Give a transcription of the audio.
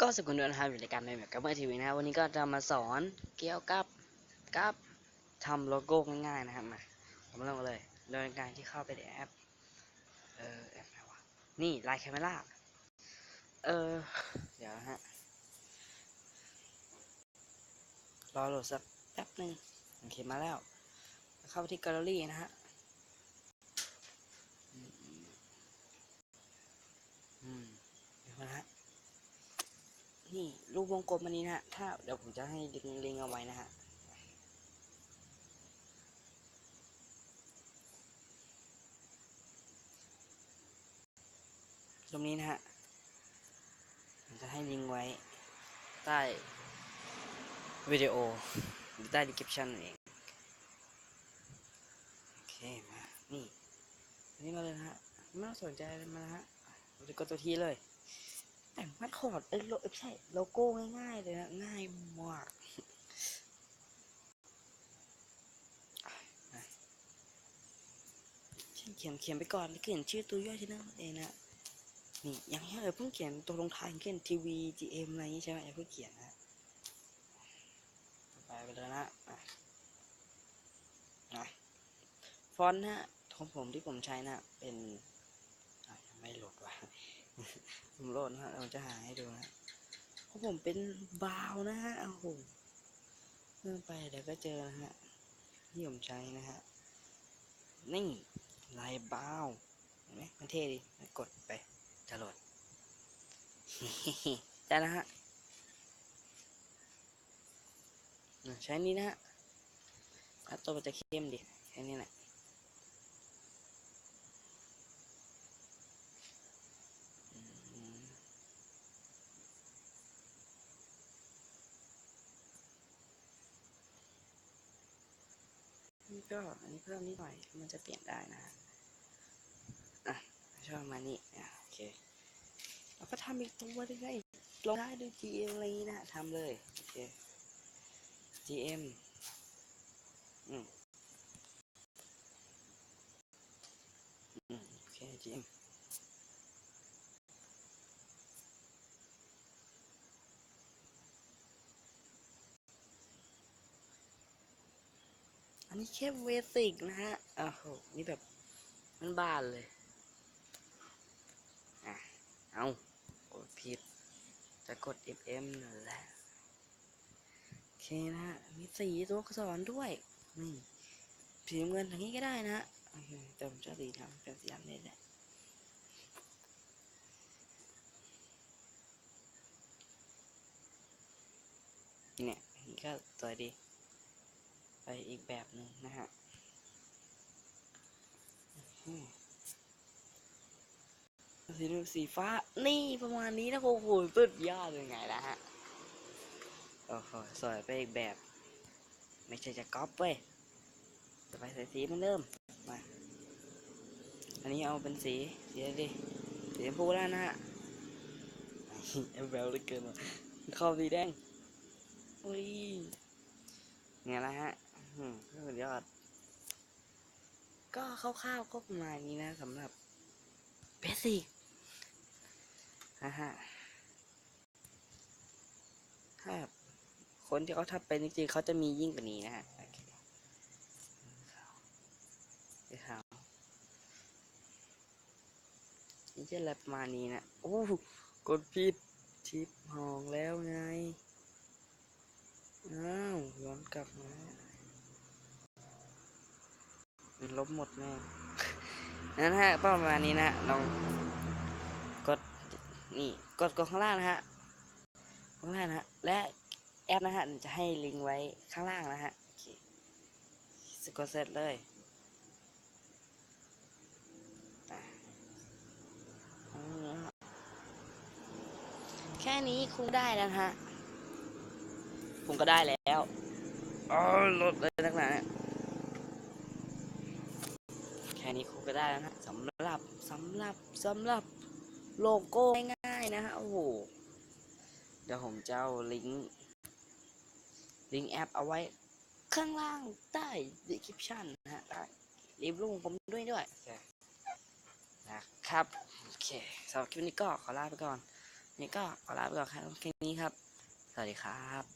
ก็สกุลด้วยนะครับอยู่ในการในแบบกับเมื่อทีวีนะครับวันนี้ก็จะมาสอนเกี่ยวกับกับทำโลโก้ง่ายๆนะครับมาผมเริ่มกันเลยโดยการที่เข้าไปในแอปเออแอปอะไรวะนี่ไลน์แคม e ราเออเดี๋ยวฮะรอโหลดสักแป๊บหนึ่งโอเคมาแล้ว เข้าไปที่แกลเลอรี่นะฮะ อืมอืมเดี๋ยวนะฮะ นี่รูป วงกลมอันนี้นะฮะ ถ้าเดี๋ยวผมจะให้ลิงลิงเอาไว้นะฮะ ตรงนี้นะฮะ ผมจะให้ลิงไว้ ใต้วิดีโอหรือใต้ description นั่นเอง โอเค มา นี่ อันนี้มาเลยนะฮะ ไม่ต้องสนใจอะไรมานะฮะเราจะกดตัวทีเลย แต่งมัดคอร์ดเอ้ยโลเอ้ยไม่ใช่โลโก้ง่ายๆเลยนะง่ายมากอะเขียนเขียนเขียนไปก่อนเขียนชื่อตัวย่อยที่นั่นเองนะนี่ย่างนี้เออเพิ่งเขียนตัวลงท้ายอย่างเช่นทีวี GM อะไรอย่างนี้ใช่ไหมย่าเพิ่งเขียนนะไปไปเลยนะอะฟอนต์นะของผมที่ผมใช้นะเป็นไม่หลดว่ะ ผมโหลดนะฮะเราจะหาให้ดูนะของผมเป็นบาวนะฮะโอ้โหเลื่อนไปเดี๋ยวก็เจอนะฮะที่ผมใช้นะฮะนี่ลายบาวเห็นไหมมันเท่ดีกดไปจะโหลดได้นะฮะอะใช้นี้นะฮะถ้าตัวมันจะเข้มดิแค่นี้แหละ ก็อันนี้เพิ่มนิดหน่อย มันจะเปลี่ยนได้นะฮะอะชอบมานี่อะโอเคเราก็ทำอีกตัวได้ไงลงได้ด้วย GM อะไรนี้นะทำเลย โอเค GM อืม อืม โอเค GM นนี้แค่เบสิกนะฮะอ้าวโหนี่แบบมันบานเลย อะ เอากดผิด จะกด FM นั่นแหละโอเคนะฮะ มีสีตัวอักษรด้วย นี่สีเงินอย่างนี้ก็ได้นะฮะแต่ผมชอบสีดำเป็นสีดำนี่แหละเนี่ยนี่ก็สวยดี ไปอีกแบบหนึ่งนะฮะสีเหลืองสีฟ้า นี่ประมาณนี้นะโอ้โหสุดยอดเลยไงล่ะฮะ โอ้โห สวยไปอีกแบบ ไม่ใช่จะก๊อปเว้ยจะไปใส่สีเหมันเริ่ม มา อันนี้เอาเป็นสี สีอะไรดีสีชมพูแล้วนะฮะเอฟแววเลยเกินว่ะเข้าสีแดงอุ้ยไงล่ะฮะ อืมสุดยอด ก็คร่าวๆก็ประมาณนี้นะสำหรับเบสิกนะฮะถ้าคนที่เขาทำเป็นจริงๆเขาจะมียิ่งกว่านี้นะฮะโอเคสีขาวนี่จะอะไรประมาณนี้นะ โอ้กดผิดชิปหองแล้วไง อ้าวย้อนกลับมา ลบหมดแม่งนั่นฮะประมาณนี้นะลองกดนี่กดกดข้างล่างนะฮะข้างล่างนะฮะและแอปนะฮะจะให้ลิงก์ไว้ข้างล่างนะฮะโอเคสกดเสร็จเลยอะเอาละฮะแค่นี้คุณได้แล้วนะฮะผมก็ได้แล้วอ๋อลดเลยนักหนาเนี่ยแค่นี้คุณก็ได้แล้วนะสำหรับสำหรับสำหรับโลโก้ง่ายๆนะฮะโอ้โหเดี๋ยวผมจะเอาลิงก์ลิงก์แอปเอาไว้ข้างล่างใต้ description นะฮะได้รีบลงผมด้วยด้วยนะครับโอเคสำหรับคลิปนี้ก็ขอลาไปก่อนนี่ก็ขอลาไปก่อนครับแค่นี้ครับ สวัสดีครับ